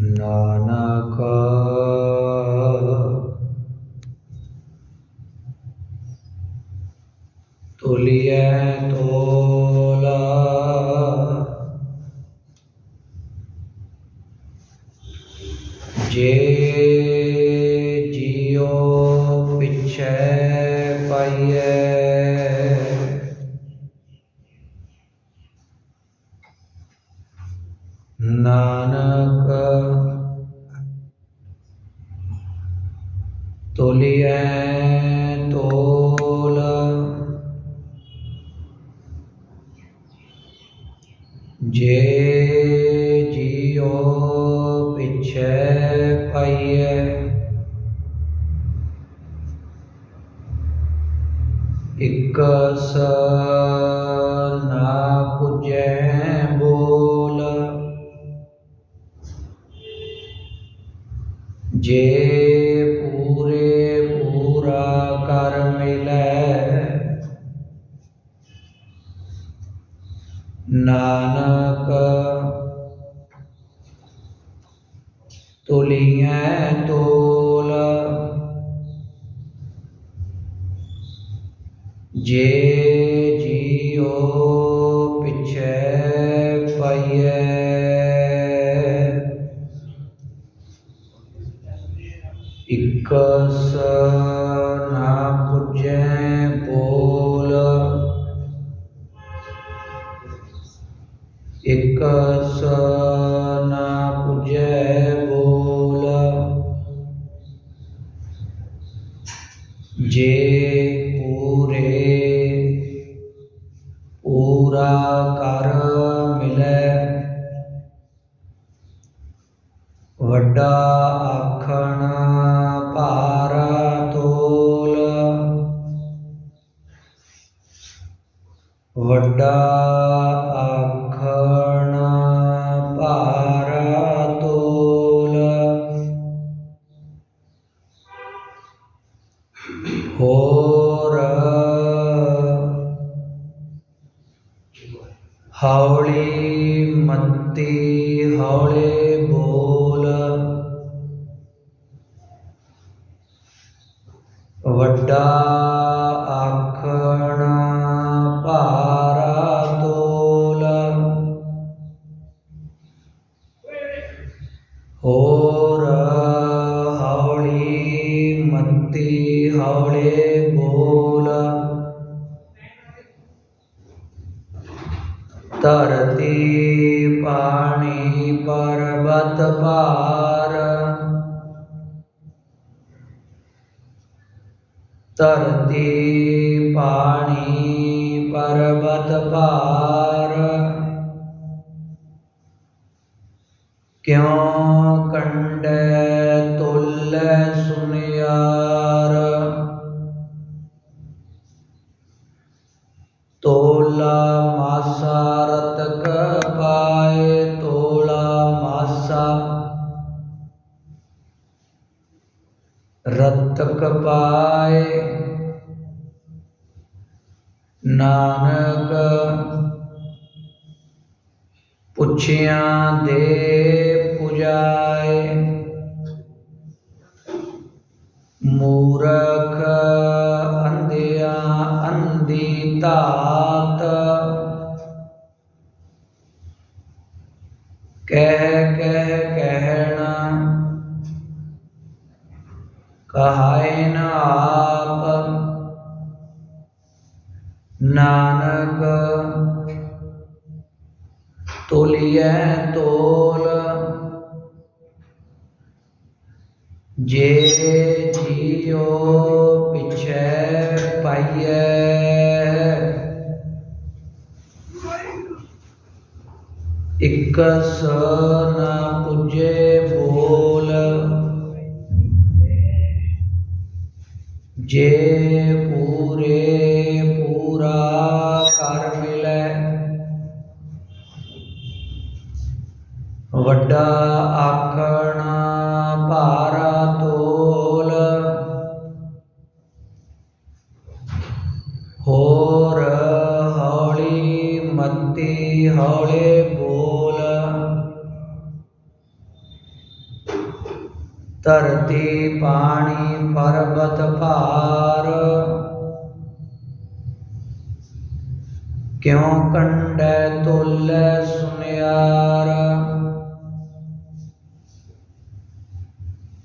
Nanaka. ਜੇ ਜਿਉ ਪਿਛੈ ਪਾਈਐ ਇਕ ਸ ਵੱਡਾ ਧਰਤੀ ਪਾਣੀ ਪਰਬਤ ਭਾਰ। ਧਰਤੀ ਪਾਣੀ ਪਰਬਤ ਪਾਰ ਕਿਉਂ ਕੰਡੈ पाए। नानक पुछिया दे पुजाए। मूरख अंधिया अंधी तात। कह कह कहना कह नानक। तोलिय तोल। जे जियो पिछे पाइए। एक स न पुजे बोल। जे पूरे ਪੂਰਾ ਕਰ ਮਿਲੈ। ਵੱਡਾ ਆਖਣ ਭਾਰਾ ਤੋਲ। ਹੋਰ ਹੌਲੀ ਮੱਤੀ ਹੌਲੇ ਬੋਲ। ਧਰਤੀ ਪਾਣੀ ਪਰਬਤ ਭਾਰ। ਕਿਉ ਕੰਡੈ ਤੋਲੈ ਸੁਨਿਆਰ?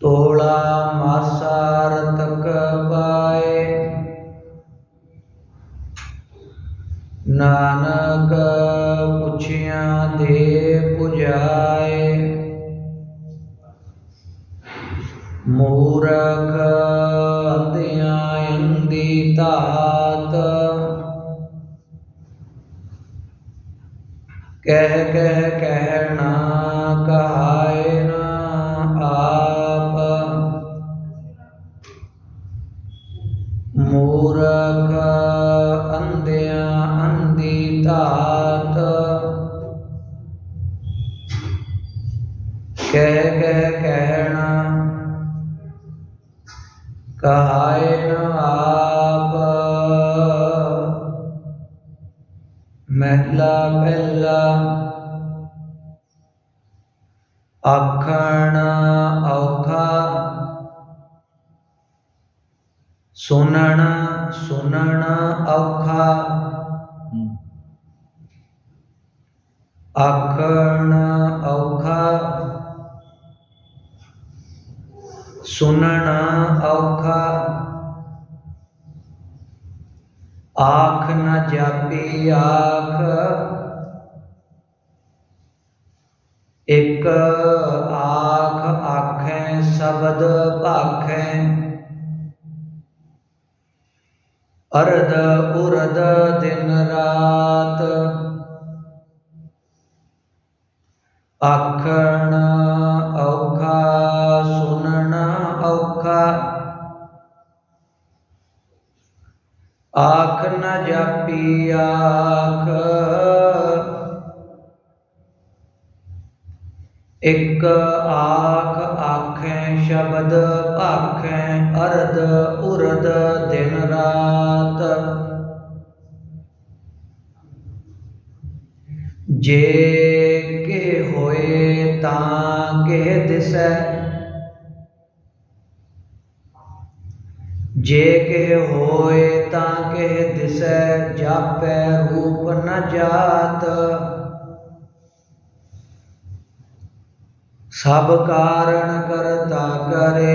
ਤੋਲਾ ਮਾਸਾ ਰਤਕ ਪਾਏ। ਨਾਨਕ ਸੁਨਣ ਔਖਾ। ਆਖ ਨਾ ਜਾਪੀ, ਆਖ। ਇਕ ਆਖ ਆਖੈ, ਸ਼ਬਦ ਭਾਖੈ। ਅਰਧ ਉਰਧ ਦਿਨ ਰਾਤ। ਇਕ ਆਖ ਆਖੈ ਸ਼ਬਦ ਭਾਖੈ ਅਰਦ ਉਰਧ ਦਿਨ ਰਾਤ। ਜੇ ਕੇ ਹੋਏ ਤਾਂ ਕੇ ਦਿਸੈ। ਜੇ ਕੇ ਹੋਏ ਤਾਂ ਕੇ ਦਿਸੈ, ਜਾਪੈ ਰੂਪ ਨ ਜਾਤ। ਸਭ ਕਾਰਣ ਕਰਤਾ ਕਰੇ।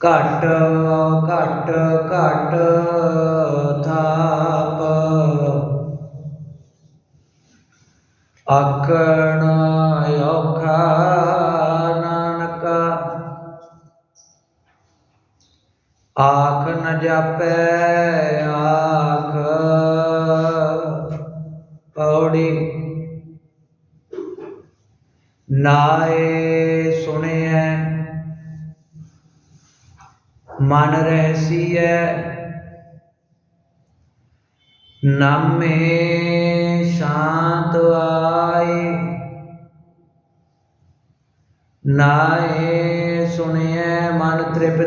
ਘਟ ਘਟ ਘਟ।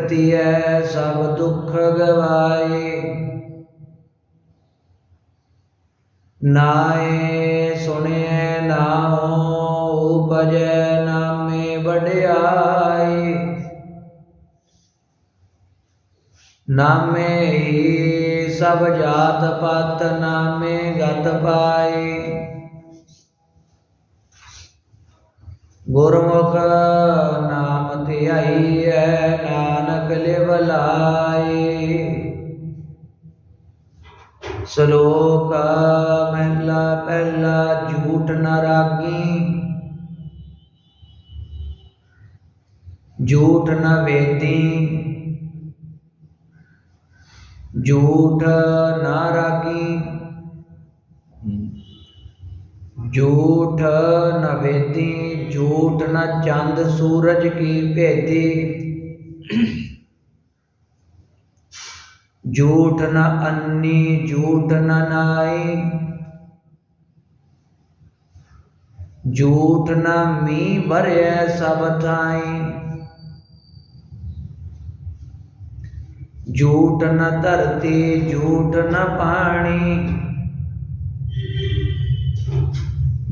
करती है सब दुख गवाए। नाए सुने ना हो उपज नामे बढ़ियाए नामे ही सब जात पात नामे गत पाए। गुरमुख नाम ध्याई है अगले बलाए। सलोक महला, पहला झूठ न रागी। झूठ न वेदी। झूठ न रागी। झूठ न वेदी, झूठ न चंद, सूरज की भेदी। झूठ न अन्नी झूठ न नाई। झूठ न मी भरे सब थाई। झूठ न धरती झूठ न पानी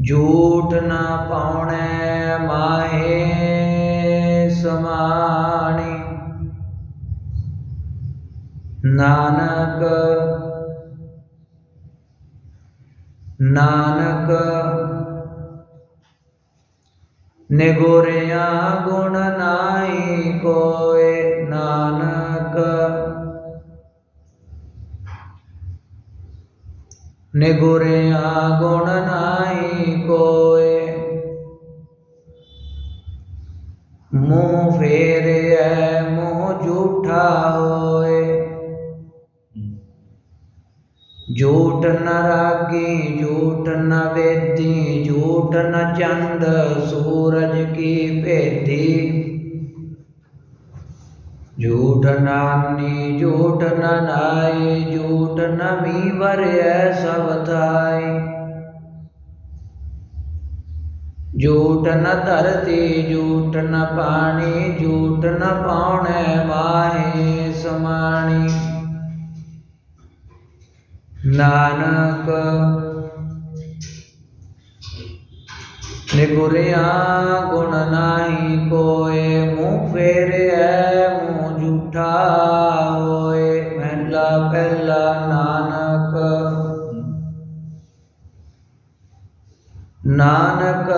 झूठ न पौने माहे समाणी। नानक नानक, निगोरिया गुण नाई कोय नानक, निगोरिया गुण नाई कोय मुँह फेरे है, मुँह झूठा हो जोट न रागे जोट न वेदी जोट न चंद, सूरज की पेदी झूठ नानी झूठ न नाई झूठ न मीवर सब थाय झूठ न धरती, झूठ न पानी, झूठ न पावणे, माहे समाणी ਨਾਨਕ ਨਿਗੁਰਿਆ ਗੁਣ ਨਾਹੀ ਕੋਏ ਮੂੰਹ ਫੇਰਿਐ ਮੂੰਹ ਝੂਠਾ ਹੋਏ ਮਹਿਲਾ ਪਹਿਲਾ ਨਾਨਕ ਨਾਨਕ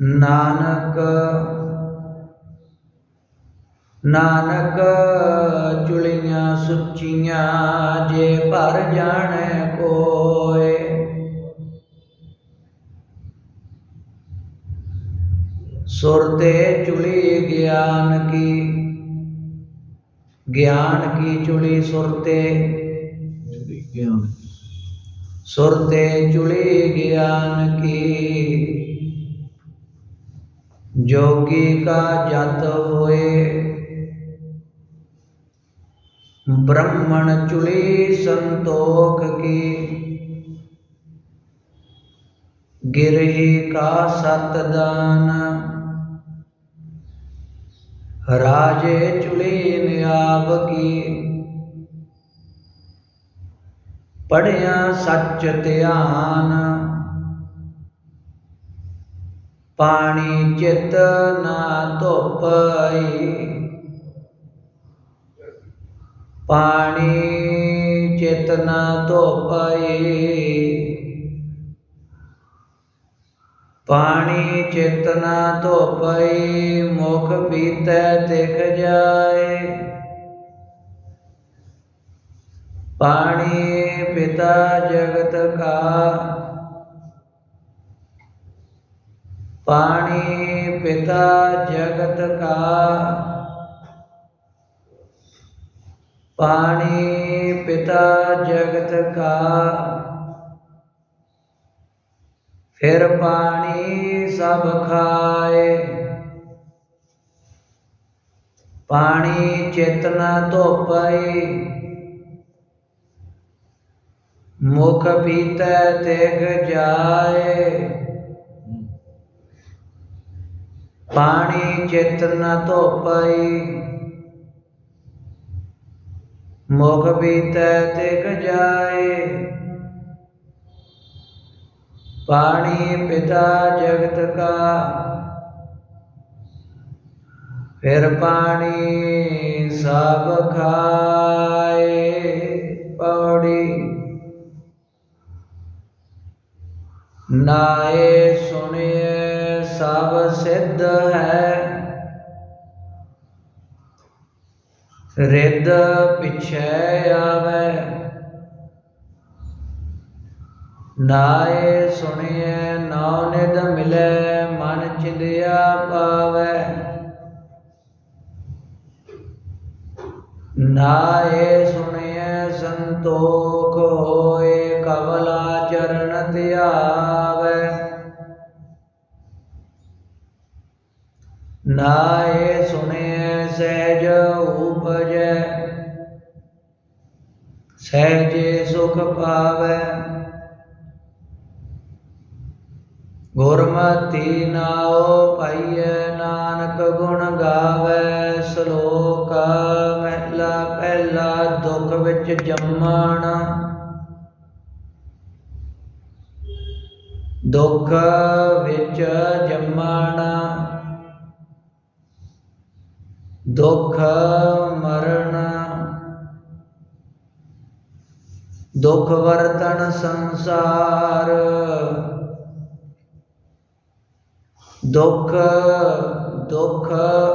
ਨਾਨਕ ਨਾਨਕ ਚੁਲੀਆਂ ਸੁੱਚੀਆਂ ਜੇ ਭਰ ਜਾਣੈ ਕੋਏ ਸੁਰ ਤੇ ਚੁਲੀ ਗਿਆਨ ਕੀ ਗਿਆਨ ਕੀ ਚੁਲੀ ਸੁਰ ਤੇ ਗਿਆਨ ਸੁਰ ਤੇ ਚੁਲੀ ਗਿਆਨ ਕੀ ਜੋਗੀ ਕਾ ਜਤ ਹੋਏ ब्रह्मण चुली संतोख की गिरही का सतदान। राजे चुली नियाब की पढ़िया सच ध्यान। पानी चित ना धोपई। ਪਾਣੀ ਚੇਤਨਾ ਧੋਪਈ ਪਾਣੀ ਚੇਤਨਾ ਧੋਪਈ ਮੁਖ ਪੀਤੈ ਤਿਖ ਜਾਏ। ਪਾਣੀ ਪਿਤਾ ਜਗਤ ਕਾ। ਪਾਣੀ ਪਿਤਾ ਜਗਤ ਕਾ। ਪਾਣੀ ਪਿਤਾ ਜਗਤ ਕਾ। ਫਿਰ ਪਾਣੀ ਸਭ ਖਾਏ। ਪਾਣੀ ਚੇਤਨਾ ਧੋਪਈ। ਮੁਖ ਪੀਤੈ ਤੇਗ ਜਾਏ। ਪਾਣੀ ਚੇਤਨਾ ਧੋਪਈ। मुख बीत तिक जाए पानी पिता जगत का। फिर पानी सब खाए, पौड़ी। नाये सुनिए सब सिद्ध है। रिद पिछे आवे नाए सुनिए नौ निध मिले मन चिंदिया पावे नाए सुनिए संतोख होए कवला चरण त्यावे नाए सुनिए सहज ਉਪਜੈ। ਸਹਿਜੇ ਸੁਖ ਪਾਵੈ। ਗੁਰਮਤਿ ਨਾਉ ਪਾਈਐ ਨਾਨਕ ਗੁਣ ਗਾਵੈ। ਸ਼ਲੋਕ ਮਹਿਲਾ ਪਹਿਲਾ ਦੁੱਖ ਵਿੱਚ ਜੰਮਣ। ਦੁੱਖ ਵਿੱਚ ਜੰਮਣ। दुख, मरण। दुख, वर्तन, संसार। दुख दुख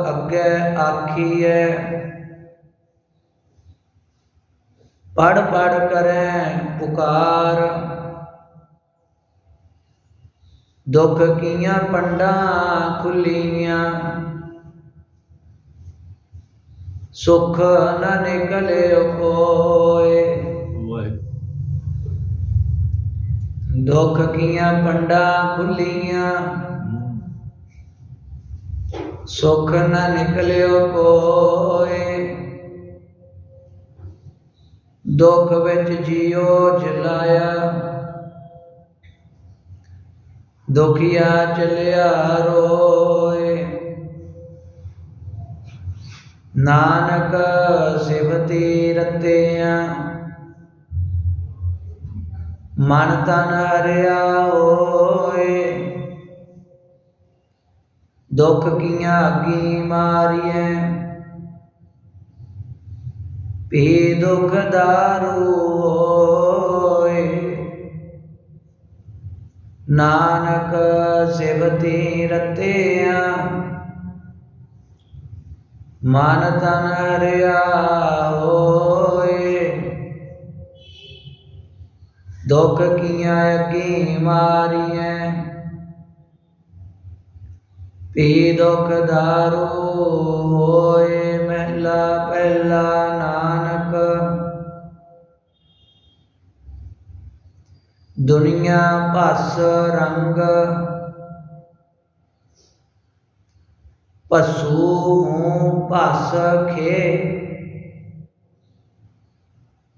अगे आखिए। पढ़ पढ़ करें, पुकार। दुख किया, पंडा खुलियाँ। ਸੁਖ ਨ ਨਿਕਲਿਓ ਕੋਏ ਵਾਹਿਗੁਰੂ ਦੁੱਖ ਕੀਆਂ ਪੰਡਾਂ ਖੁੱਲੀਆਂ ਹਮ, ਸੁਖ ਨ ਨਿਕਲਿਓ ਕੋਏ ਦੁੱਖ ਵਿੱਚ ਜਿਉ ਜਲਾਇਆ ਦੁਖੀਆ ਚਲਿਆ ਰੋਏ ਨਾਨਕ ਸਿਵਤੀ ਰਤਿਆਂ ਮਨ ਤਨ ਹਰਿਆ ਹੋਏ। ਦੁੱਖ ਕੀਆਂ ਆਗੀ ਮਾਰੀਐ। ਪੀ ਦੁਖ ਦਾਰੂ ਹੋਏ। ਨਾਨਕ ਸਿਵਤੀ ਰਤਿਆ ਮਨ ਤਨ ਹਰਿਆ ਹੋਏ। ਦੁੱਖ ਕੀਆਂ ਅੱਗੀ ਮਾਰੀਐ? ਪੀ ਦੁਖ ਦਾਰੂ ਹੋਏ, ਮਹਿਲਾ ਪਹਿਲਾ ਨਾਨਕ। ਦੁਨੀਆ ਭਸ ਰੰਗ ਪਸੂ ਹੂੰ ਭਸ ਖੇ।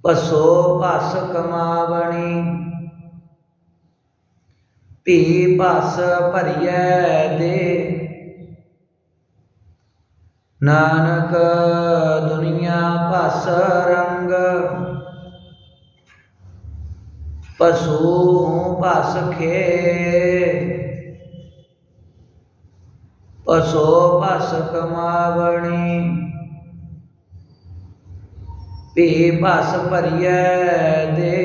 ਪਸੋ ਭਸ ਕਮਾਵਣੀ। ਭੀ ਭਸ ਭਰੀਐ ਦੇ। ਨਾਨਕ ਦੁਨੀਆ ਭਸ ਰੰਗ। ਪਸੂ ਹੂੰ ਭਸ ਖੇ। અસો પાસક માવણી પે પાસ ભર્યા દે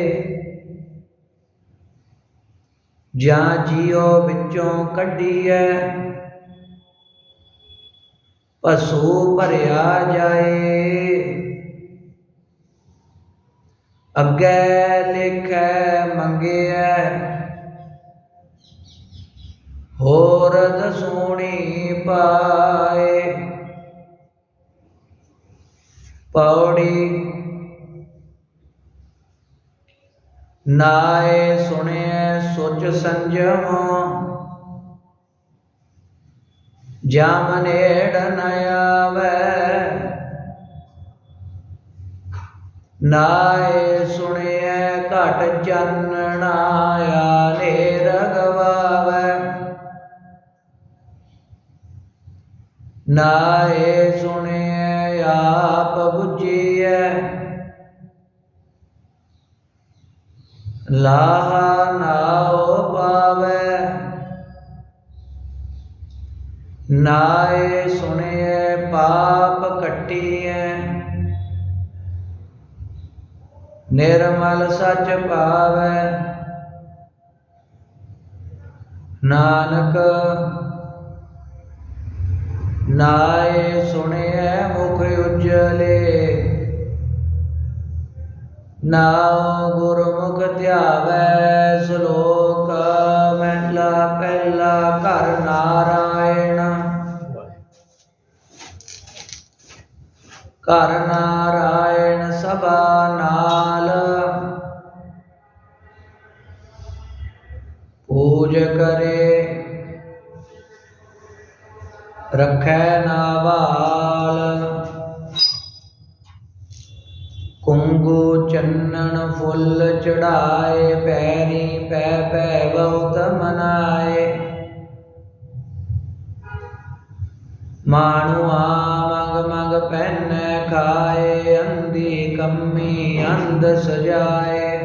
જ્યાં જીઓ ਵਿੱਚੋਂ ਕੱਢੀਐ। ਪਸੂ ਭਰਿਆ ਜਾਏ। ਅੱਗੇ ਲਿਖੈ ਮੰਗਿਆ ਹੋਰ ਦਸੂਣੀ ਪਾਏ ਪੌੜੀ ਨਾਏ ਸੁਣਿਐ ਸੁਚ ਸੰਜਮ ਜਮ ਨੇੜ ਨ ਆਵੈ ਨਾਏ ਸੁਣਿਐ ਘਟ ਚਾਨਣਾ ਆਲੇ ਰਗਵਾਵੈ ਨਾਏ ਸੁਣਿਐ ਆਪ ਬੁਝੀਐ ਲਾਹਾ ਨਾਉ ਪਾਵੈ ਨਾਏ ਸੁਣਿਐ ਪਾਪ ਕੱਟੀਐ ਨਿਰਮਲ ਸੱਚ ਪਾਵੈ ਨਾਨਕ ਨਾਏ ਸੁਣਿਐ ਮੁਖ ਉਜਲੇ। ਨਾਉ ਗੁਰਮੁਖ ਧਿਆਵੈ ਸ਼ਲੋਕ, ਮਹਿਲਾ ਪਹਿਲਾ ਘਰ ਨਾਰਾਇਣ। ਘਰ ਨਾਰਾਇਣ ਸਭਾ ਨਾਲ। ਪੂਜ ਕਰੇ रख नावाल कुंगू चन्नन फुल चढ़ाए, पैरी पै पै बहुत मनाए। माणुआ मग मग पहन खाए, अंधी कम्मी अंध सजाए।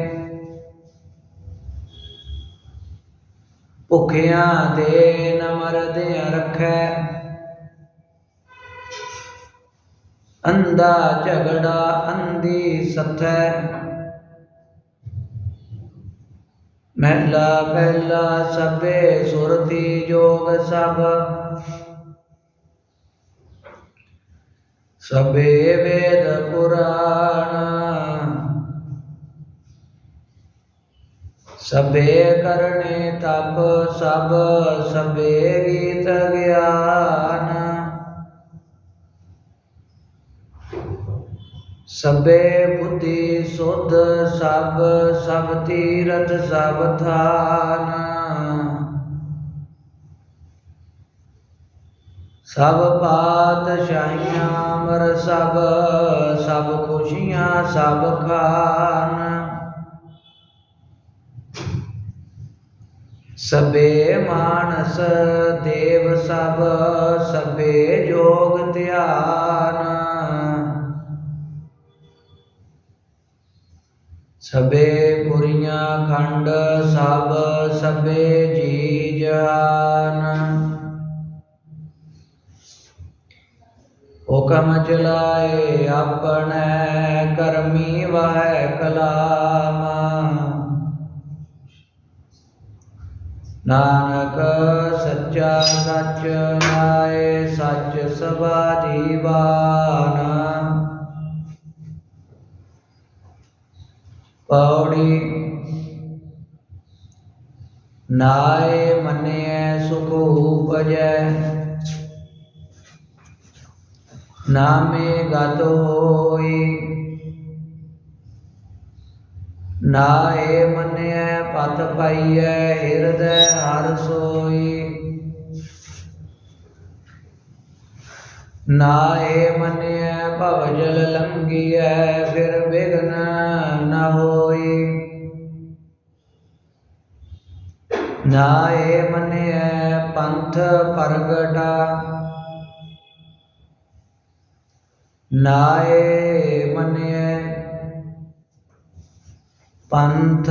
भुखिया दे नमरदिया रख अंधा झगड़ा अंधी सथ महला पहला सबे सुरती योग सब सबे वेद पुराण सबे करने तप सब सबे गीत ज्ञान ਸਭੇ ਬੁੱਧੀ ਸੁਧ ਸਭ ਸਭ ਤੀਰਥ ਸਭ ਥਾਨ। ਸਭ ਪਾਤਸ਼ਾਹੀਆਂ ਅਮਰ ਸਭ ਸਭ ਖੁਸ਼ੀਆਂ ਸਭ ਖਾਨ। ਸਭੇ ਮਾਨਸ ਦੇਵ ਸਭ, ਸਭੇ ਜੋਗ ਧਿਆਨ। ਸਭੇ ਪੁਰੀਆਂ ਖੰਡ, ਸਭ ਸਭੇ ਜੀ ਜਾਨ ਹੁਕਮ ਚਲਾਏ ਆਪਣੇ ਕਰਮੀ ਵਾਹਿ ਕਲਾਮ। ਨਾਨਕ ਸੱਚਾ ਸੱਚ ਨਾਏ, ਸੱਚ ਸਬਾਦੀ ਬਾਨ ਪੌੜੀ ਨਾਏ ਮੰਨਿਐ ਸੁਖ ਉਪਜੈ, ਨਾਮੇ ਗਤ ਹੋਈ, ਨਾਏ ਮੰਨਿਐ ਪਤ ਪਾਈਐ ਹਿਰਦੈ ਹਰ ਸੋਈ, ਨਾਏ ਮੰਨਿਐ ਭਵ ਜਲ ਲੰਘੀਐ ਫਿਰ ਬਿਗਨ ਨ ਹੋਈ। ਨਾਏ ਮੰਨਿਐ ਪੰਥ ਪ੍ਰਗਟਾ। ਨਾਏ ਮੰਨਿਐ ਪੰਥ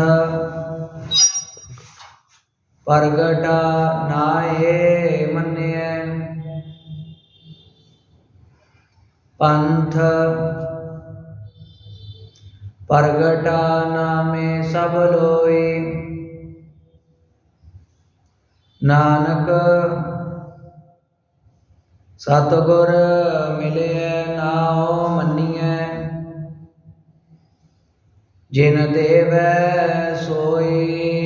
ਪ੍ਰਗਟਾ। ਨਾਏ ਮੰਨਿਐ पंथ प्रगटा नामे सब लोई नानक सतगुर मिले नाओ मनिए जिन देव सोई